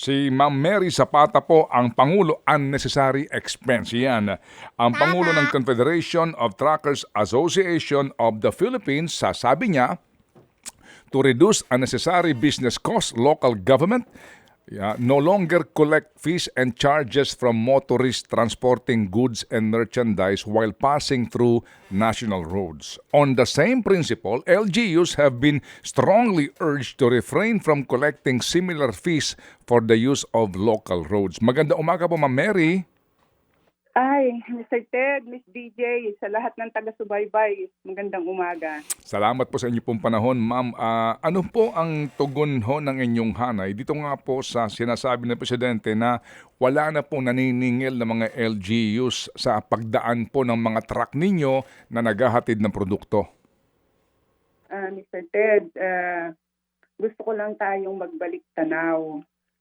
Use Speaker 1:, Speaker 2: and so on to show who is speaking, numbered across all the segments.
Speaker 1: Si Ma'am Mary Zapata po ang Pangulo Unnecessary Expense. Yan. Ang Pangulo ng Confederation of Truckers Association of the Philippines, sasabi niya, to reduce unnecessary business costs, local government yeah, no longer collect fees and charges from motorists transporting goods and merchandise while passing through national roads. On the same principle, LGUs have been strongly urged to refrain from collecting similar fees for the use of local roads. Maganda umaga po, Ma'am Mary.
Speaker 2: Ay, Mr. Ted, Miss DJ, sa lahat ng taga-subaybay, magandang umaga.
Speaker 1: Salamat po sa inyo pong panahon, ma'am. Ah, ano po ang tugon ho ng inyong hanay? Dito nga po sa sinasabi ng Presidente na wala na po naniningil ng mga LGUs sa pagdaan po ng mga truck ninyo na naghahatid ng produkto.
Speaker 2: Ah, Mr. Ted, ah, gusto ko lang tayong magbalik tanaw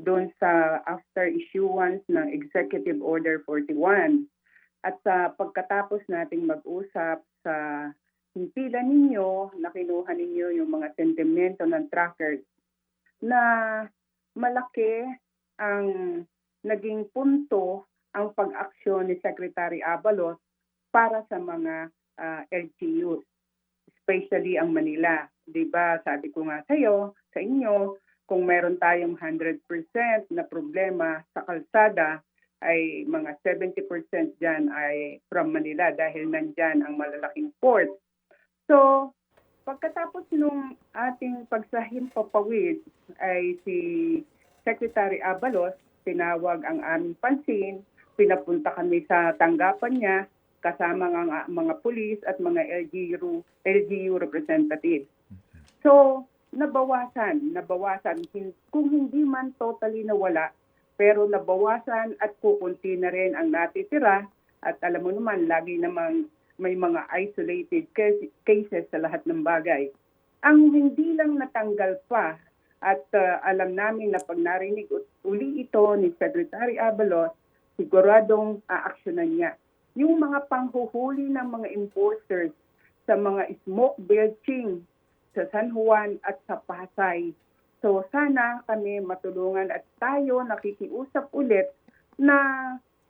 Speaker 2: doon sa after issuance ng Executive Order 41 at sa pagkatapos nating mag-usap sa himpilan ninyo na kinuha ninyo yung mga sentimento ng trackers na malaki ang naging punto ang pag-aksyon ni Secretary Abalos para sa mga ah, LGUs, especially ang Manila. 'Di ba? Sabi ko nga sa iyo, sa inyo, kung meron tayong 100% na problema sa kalsada, ay mga 70% dyan ay from Manila dahil nandyan ang malalaking port. So, pagkatapos nung ating pagsahim papawid ay si Secretary Abalos, tinawag ang aming pansin, pinapunta kami sa tanggapan niya kasama ng mga, mga pulis at mga LGU, LGU representative. So, nabawasan, nabawasan. Kung hindi man totally nawala, pero nabawasan at kukunti na rin ang natitira. At alam mo naman, lagi namang may mga isolated cas- cases sa lahat ng bagay. Ang hindi lang natanggal pa at uh, alam namin na pag narinig uli ito ni Secretary Abalos, siguradong aaksyonan niya. Yung mga panghuhuli ng mga enforcers sa mga smoke belching sa San Juan at sa Pasay. So sana kami matulungan at tayo nakikiusap ulit na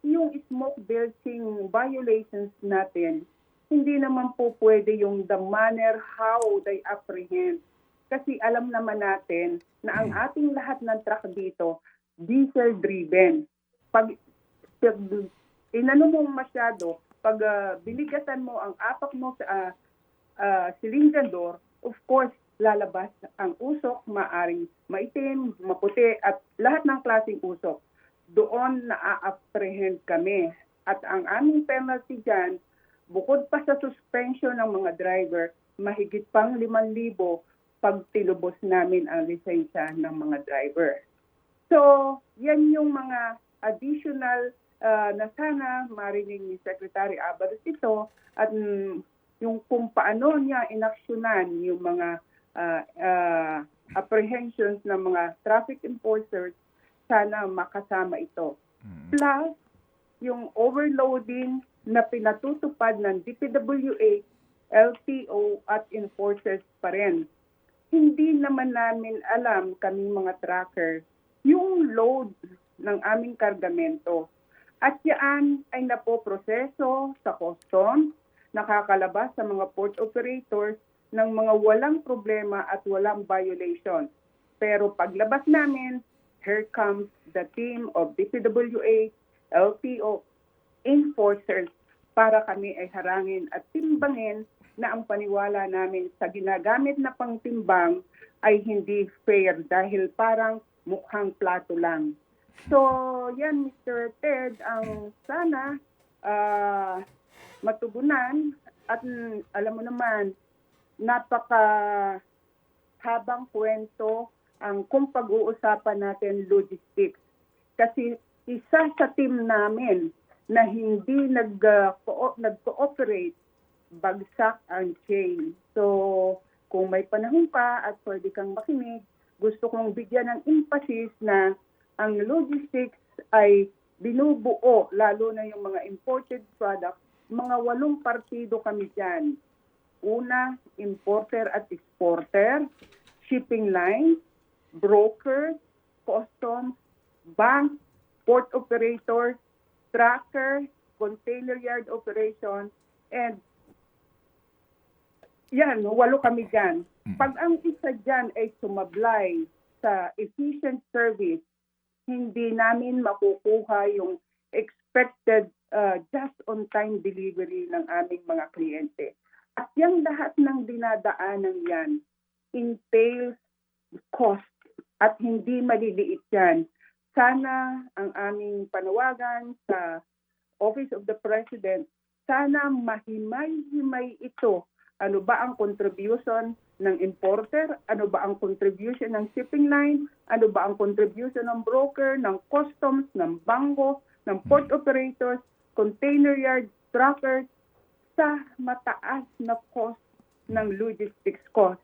Speaker 2: yung smoke belching violations natin, hindi naman po pwede yung the manner how they apprehend. Kasi alam naman natin na ang ating lahat ng truck dito, diesel driven. Pag, pag inano mo masyado, pag ah, binigatan mo ang apak mo sa ah, uh, silindador, of course, lalabas ang usok, maaring maitim, maputi, at lahat ng klaseng usok. Doon na-apprehend kami. At ang aming penalty dyan, bukod pa sa suspension ng mga driver, mahigit pang 5,000 pag tinubos namin ang lisensya ng mga driver. So, yan yung mga additional uh, na sana marinig ni Secretary Abalos ito at mm, yung kung paano niya inaksyonan yung mga ah, ah, apprehensions ng mga traffic enforcers, sana makasama ito. Plus, yung overloading na pinatutupad ng DPWH, LTO at enforcers pa rin. Hindi naman namin alam kami mga tracker yung load ng aming kargamento. At yan ay napoproseso sa customs, nakakalabas sa mga port operators ng mga walang problema at walang violation. Pero paglabas namin, here comes the team of DPWH, LTO, enforcers para kami ay harangin at timbangin na ang paniwala namin sa ginagamit na pangtimbang ay hindi fair dahil parang mukhang plato lang. So, yan Mr. Ted, ang sana ah, matugunan at mm, alam mo naman, napaka habang kwento ang kung pag-uusapan natin logistics. Kasi isa sa team namin na hindi nag, uh, co- nag-cooperate, bagsak ang chain. So, kung may panahon pa at pwede kang makinig, gusto kong bigyan ng emphasis na ang logistics ay binubuo, lalo na yung mga imported products, mga walong partido kami dyan. Una, importer at exporter, shipping lines, brokers, customs, bank, port operator, tracker, container yard operation, and yan, walo kami dyan. Pag ang isa dyan ay sumablay sa efficient service, hindi namin makukuha yung expected uh, just-on-time delivery ng aming mga kliyente. At yung lahat ng dinadaanan yan entails cost at hindi maliliit yan. Sana ang aming panawagan sa Office of the President, sana mahimay-himay ito. Ano ba ang contribution ng importer? Ano ba ang contribution ng shipping line? Ano ba ang contribution ng broker, ng customs, ng bangko, ng port operators, container yard, truckers, sa mataas na cost ng logistics cost.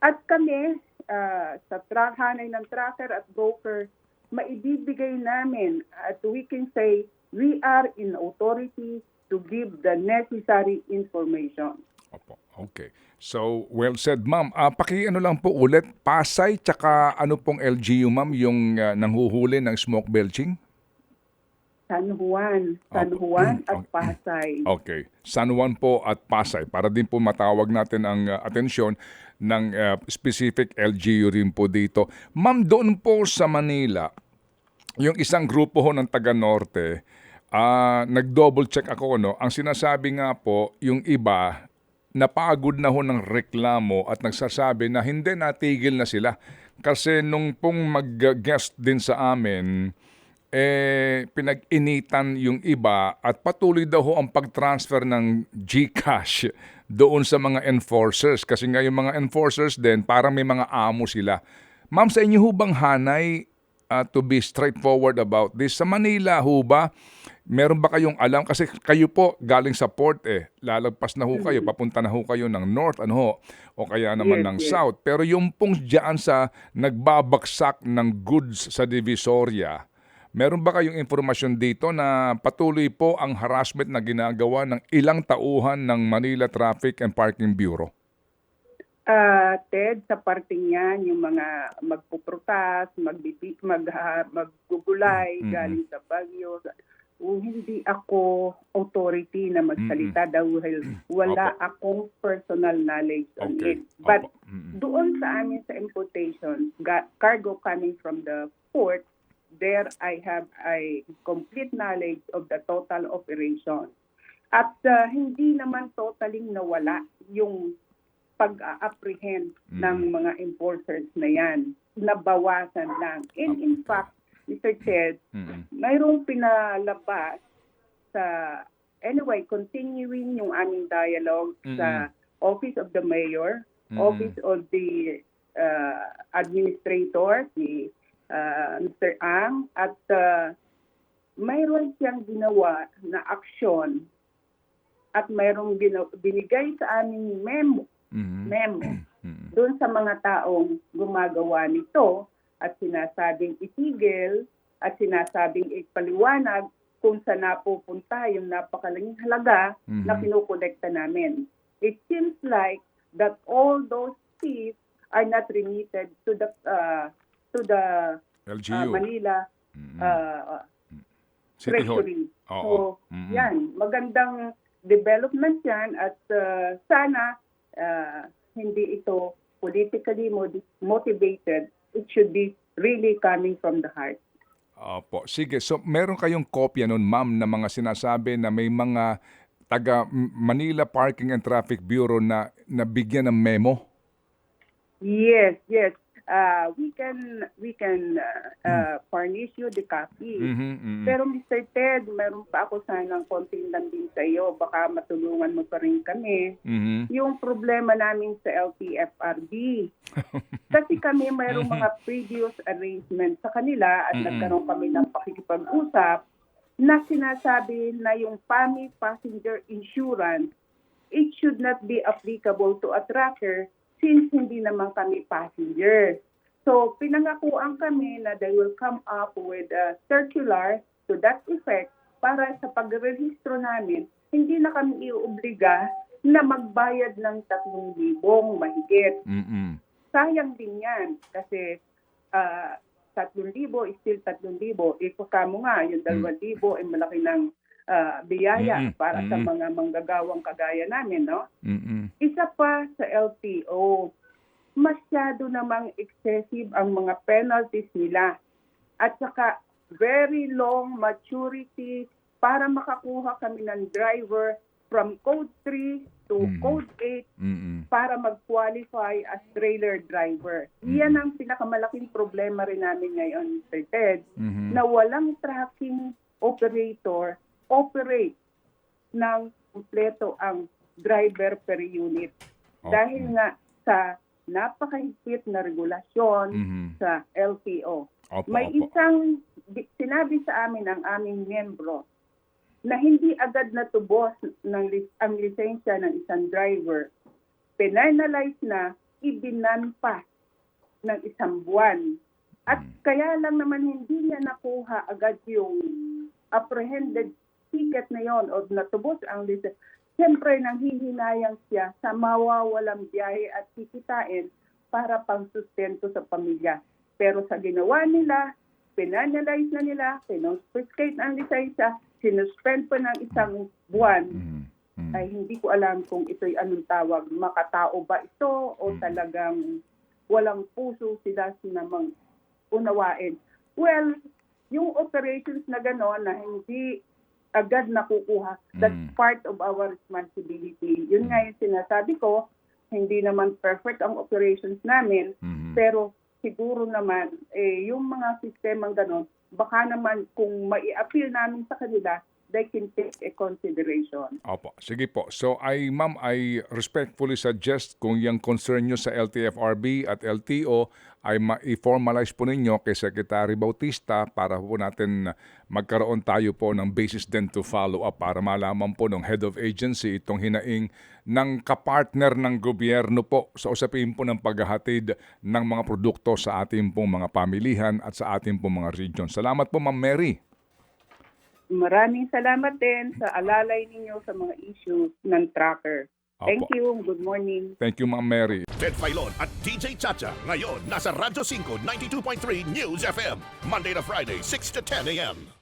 Speaker 2: At kami, ah, sa tra- hanay ng tracker at broker, maibibigay namin at we can say we are in authority to give the necessary information.
Speaker 1: Opo. Okay. So, well said, ma'am. Ah, paki-ano lang po ulit, Pasay tsaka ano pong LGU, ma'am, yung ah, nanghuhuli ng smoke belching?
Speaker 2: San Juan, San
Speaker 1: Opo.
Speaker 2: Juan at
Speaker 1: Okay.
Speaker 2: Pasay.
Speaker 1: Okay. San Juan po at Pasay para din po matawag natin ang uh, atensyon ng uh, specific LGU rin po dito. Ma'am, doon po sa Manila, yung isang grupo ho ng taga Norte, ah nag-double check ako no. Ang sinasabi nga po, yung iba napagod na ho ng reklamo at nagsasabi na hindi natigil na sila. Kasi nung pong mag-guest din sa amin, eh, pinag-initan yung iba at patuloy daw ho ang pag-transfer ng GCash doon sa mga enforcers. Kasi nga yung mga enforcers din, parang may mga amo sila. Ma'am, sa inyo ho bang hanay uh, to be straightforward about this? Sa Manila ho ba, meron ba kayong alam? Kasi kayo po galing sa port eh. Lalagpas na ho kayo, papunta na ho kayo ng north, ano ho, o kaya naman
Speaker 2: Yes,
Speaker 1: ng
Speaker 2: yes.
Speaker 1: south. Pero yung pong dyan sa nagbabaksak ng goods sa Divisoria, meron ba kayong impormasyon dito na patuloy po ang harassment na ginagawa ng ilang tauhan ng Manila Traffic and Parking Bureau?
Speaker 2: Ah, Ted, sa parting yan, yung mga magpuprotas, magbibi, mag, ah, maggugulay
Speaker 1: Mhm.
Speaker 2: galing sa Baguio, oh, hindi ako authority na magsalita dahil wala akong personal knowledge on
Speaker 1: Okay.
Speaker 2: it. But
Speaker 1: Opo. Mm.
Speaker 2: doon sa amin sa importation, cargo coming from the port, there I have a complete knowledge of the total operation. At uh, hindi naman totaling nawala yung pag-apprehend
Speaker 1: Mm.
Speaker 2: ng mga enforcers na yan. Nabawasan lang. And in fact, Mr. Ted,
Speaker 1: Mm.
Speaker 2: mayroong pinalabas sa, anyway, continuing yung aming dialogue sa Office of the Mayor,
Speaker 1: Mm.
Speaker 2: Office of the uh, Administrator, si uh, Mr. Ang, at uh, mayroon siyang ginawa na aksyon at mayroong binigay sa aming memo,
Speaker 1: Mm.
Speaker 2: memo
Speaker 1: Mm.
Speaker 2: doon sa mga taong gumagawa nito at sinasabing itigil at sinasabing ipaliwanag kung saan napupunta yung napakalaking halaga na
Speaker 1: Mhm.
Speaker 2: kinukolekta namin. It seems like that all those fees are not remitted to the uh, to the uh,
Speaker 1: LGU.
Speaker 2: Manila
Speaker 1: Mm.
Speaker 2: uh,
Speaker 1: City Hall.
Speaker 2: Treasury.
Speaker 1: Oo.
Speaker 2: So,
Speaker 1: Mhm.
Speaker 2: yan, magandang development yan at uh, sana uh, hindi ito politically motivated. It should be really coming from the heart.
Speaker 1: Opo. Sige, so meron kayong kopya nun, ma'am, na mga sinasabi na may mga taga Manila Parking and Traffic Bureau na nabigyan ng memo?
Speaker 2: Yes, yes. Uh, we can we can uh, uh, furnish you the copy.
Speaker 1: Mhm, mhm.
Speaker 2: Pero Mr. Ted, meron pa ako sanang konting din sa iyo. Baka matulungan mo pa rin kami.
Speaker 1: Mhm.
Speaker 2: Yung problema namin sa LTFRB. Kasi kami mayroong mga previous arrangements sa kanila at
Speaker 1: Mm-mm.
Speaker 2: nagkaroon kami ng pakikipag-usap na sinasabi na yung PAMI passenger insurance, it should not be applicable to a tracker since hindi naman kami passenger. So, pinangakuan kami na they will come up with a circular to that effect para sa pagrehistro namin, hindi na kami iuobliga na magbayad ng 3,000 mahigit.
Speaker 1: Mhm.
Speaker 2: Sayang din yan kasi ah, 3,000 is still 3,000. Ipaka mo nga, yung 2,000 ay malaki ng ah, biyaya
Speaker 1: Mm-mm.
Speaker 2: para sa
Speaker 1: Mm-mm.
Speaker 2: mga manggagawang kagaya namin, no?
Speaker 1: Mm-mm.
Speaker 2: Isa pa sa LTO, masyado namang excessive ang mga penalties nila. At saka very long maturity para makakuha kami ng driver from code 3 to
Speaker 1: Mm.
Speaker 2: code 8
Speaker 1: Mm-mm.
Speaker 2: para mag-qualify as trailer driver. Iyan ang pinakamalaking problema rin namin ngayon, Sir Ted,
Speaker 1: Mhm.
Speaker 2: na walang tracking operator operate ng kumpleto ang driver per unit.
Speaker 1: Okay.
Speaker 2: Dahil nga sa napakahigpit na regulasyon
Speaker 1: Mhm.
Speaker 2: sa LTO.
Speaker 1: Opo,
Speaker 2: May
Speaker 1: opo.
Speaker 2: isang sinabi sa amin ng aming miyembro na hindi agad natubos ng ang lisensya ng isang driver. Penalize na, ibinanpas ng isang buwan. At
Speaker 1: Mm.
Speaker 2: kaya lang naman hindi niya nakuha agad yung apprehended ticket na yon o natubos ang lisensya. Siyempre, nanghihinayang siya sa mawawalang biyahe at kikitain para pang-sustento sa pamilya. Pero sa ginawa nila, penalize na nila, pinonfiscate ang lisensya, sinuspend pa ng isang buwan,
Speaker 1: Mhm. Mhm.
Speaker 2: ay hindi ko alam kung ito'y anong tawag, makatao ba ito o
Speaker 1: Mm.
Speaker 2: talagang walang puso sila sinamang unawain. Well, yung operations na gano'n na hindi agad nakukuha, that's
Speaker 1: Mm.
Speaker 2: part of our responsibility. Yun nga yung sinasabi ko, hindi naman perfect ang operations namin,
Speaker 1: Mhm.
Speaker 2: pero siguro naman, eh, yung mga sistemang gano'n, baka naman kung mai-appeal namin sa kanila, they can take a consideration.
Speaker 1: Opo, sige po. So I ma'am, I respectfully suggest kung yung concern nyo sa LTFRB at LTO ay ma-formalize po ninyo kay Secretary Bautista para po natin magkaroon tayo po ng basis din to follow up para malaman po ng head of agency itong hinaing ng kapartner ng gobyerno po sa usapin po ng paghahatid ng mga produkto sa ating pong mga pamilihan at sa ating pong mga region. Salamat po Ma'am Mary.
Speaker 2: Maraming salamat din sa alalay ninyo sa mga issues ng tracker. Thank
Speaker 1: Opo.
Speaker 2: you. Good morning.
Speaker 1: Thank you Ma'am Mary.
Speaker 3: Ted Filon at DJ Chacha. Ngayon, nasa Radyo 5, 92.3 News FM. Monday to Friday, 6 to 10 a.m.